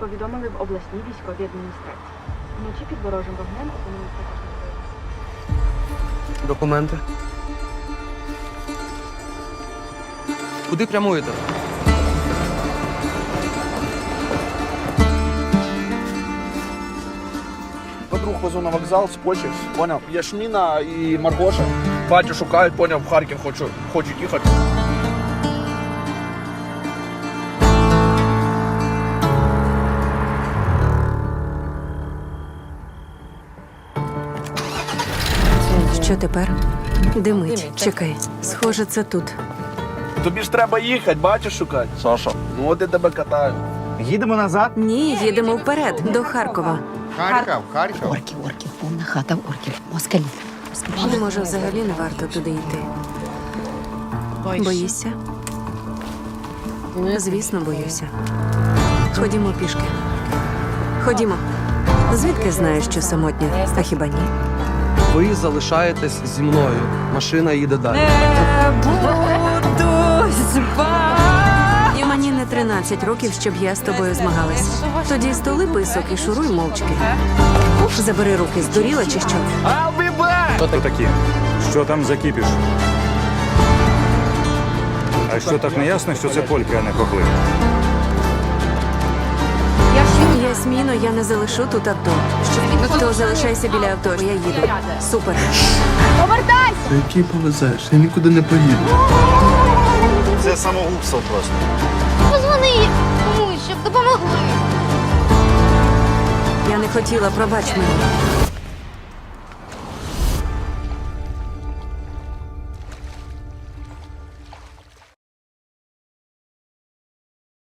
повідомили в обласній військовій адміністрації. Вночі під ворожим вогнем опинилися також Документи. Куди прямуєте? Подруг везу на вокзал, скочив, поняв. Яшміна і Маргоша. Батю шукають, поняв, в Харків хочу, хочуть їхати. Що тепер? Димить. Чекай. Схоже, це тут. Тобі ж треба їхати, батю шукати. Саша. Ну от я тебе катаю. Їдемо назад. Ні, їдемо вперед, до Харкова. Харків, Харків. Орків, орків, повна хата орків. Москалів. Москалів. Може, взагалі не варто туди йти. Боїшся? Звісно, боюся. Ходімо пішки. Ходімо. Звідки знаєш, що самотня? А хіба ні? Ви залишаєтесь зі мною. Машина їде далі. І мені не 13 років, щоб я з тобою змагалась. Тоді столи писок і шуруй мовчки. Забери руки, здуріла чи що? Хто такі? Що там за кіпіш? А що так не ясно, що це польки, а не кохли? Ясміно, я не залишу тут авто. То залишайся біля авто, я їду. Супер. Та який повезеш? Я нікуди не поїду. Це самогубство просто. Позвони комусь, щоб допомогли. Я не хотіла, пробач мені.